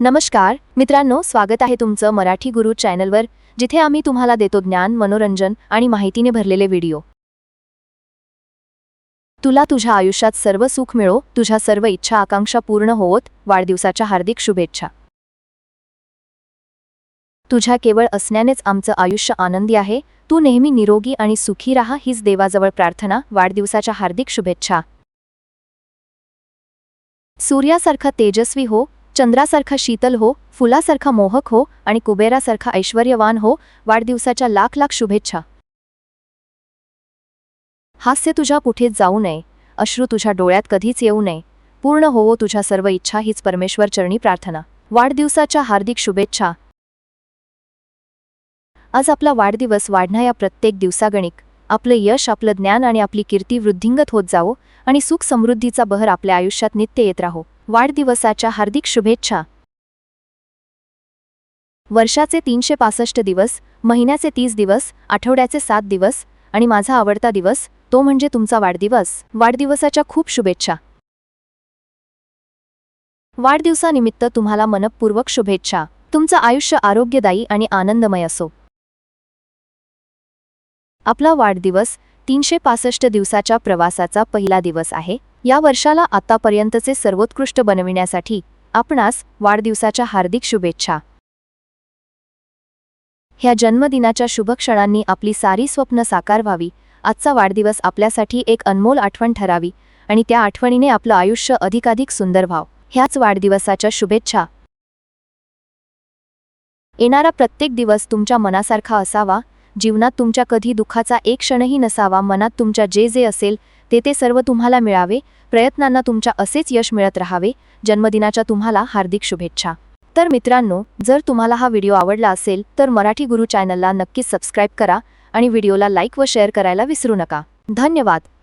नमस्कार मित्रांनो स्वागत आहे तुमचं मराठी गुरु चॅनलवर जिथे आम्ही तुम्हाला देतो ज्ञान मनोरंजन आणि माहितीने भरलेले व्हिडिओ. तुला तुझ्या आयुष्यात सर्व सुख मिळो तुझ्या सर्व इच्छा आकांक्षा पूर्ण होत वाढदिवसाच्या हार्दिक शुभेच्छा. तुझ्या केवळ असण्यानेच आमचं आयुष्य आनंदी आहे तू नेहमी निरोगी आणि सुखी राहा हीच देवाजवळ प्रार्थना वाढदिवसाच्या हार्दिक शुभेच्छा. सूर्यासारखा तेजस्वी हो चंद्रासारखा शीतल हो फुलासारखा मोहक हो आणि कुबेरासारखा ऐश्वर्यवान हो वाढदिवसाच्या लाख लाख शुभेच्छा. हास्य तुझ्या कुठेच जाऊ नये अश्रू तुझ्या डोळ्यात कधीच येऊ नये पूर्ण होवो तुझ्या सर्व इच्छा हीच परमेश्वर चरणी प्रार्थना. वाढदिवसाच्या हार्दिक शुभेच्छा. आज आपला वाढदिवस वाढणा या प्रत्येक दिवसागणिक आपलं यश आपलं ज्ञान आणि आपली कीर्ती वृद्धिंगत होत जावो आणि सुख समृद्धीचा बहर आपल्या आयुष्यात नित्य येत राहो. वाढदिवसाच्या हार्दिक शुभेच्छा. वर्षाचे तीनशे पासष्ट दिवस महिन्याचे तीस दिवस आठवड्याचे सात दिवस आणि माझा आवडता दिवस तो म्हणजे तुमचा वाढदिवस. वाढदिवसाच्या खूप शुभेच्छा. वाढदिवसानिमित्त तुम्हाला मनपूर्वक शुभेच्छा. तुमचं आयुष्य आरोग्यदायी आणि आनंदमय असो. आपला वाढदिवस तीनशे पासष्ट दिवसाच्या प्रवासाचा पहिला दिवस आहे. या वर्षाला आतापर्यंतचे सर्वोत्कृष्ट बनविण्यासाठी आपणास वाढदिवसाच्या हार्दिक शुभेच्छा. ह्या जन्मदिनाच्या शुभ क्षणांनी आपली सारी स्वप्न साकार व्हावी. आजचा वाढदिवस आपल्यासाठी एक अनमोल आठवण ठरावी आणि त्या आठवणीने आपलं आयुष्य अधिकाधिक सुंदर व्हाव. ह्याच वाढदिवसाच्या शुभेच्छा. येणारा प्रत्येक दिवस तुमच्या मनासारखा असावा जीवनात तुमच्या कधी दुःखाचा एक क्षणही नसावा मनात तुमच्या जे जे असेल ते ते सर्व तुम्हाला मिळावे प्रयत्नांना तुमच्या असेच यश मिळत राहावे. जन्मदिनाच्या तुम्हाला हार्दिक शुभेच्छा. तर मित्रांनो जर तुम्हाला हा व्हिडिओ आवडला असेल तर मराठी गुरु चॅनलला नक्कीच सबस्क्राईब करा आणि व्हिडिओला लाईक व शेअर करायला विसरू नका. धन्यवाद.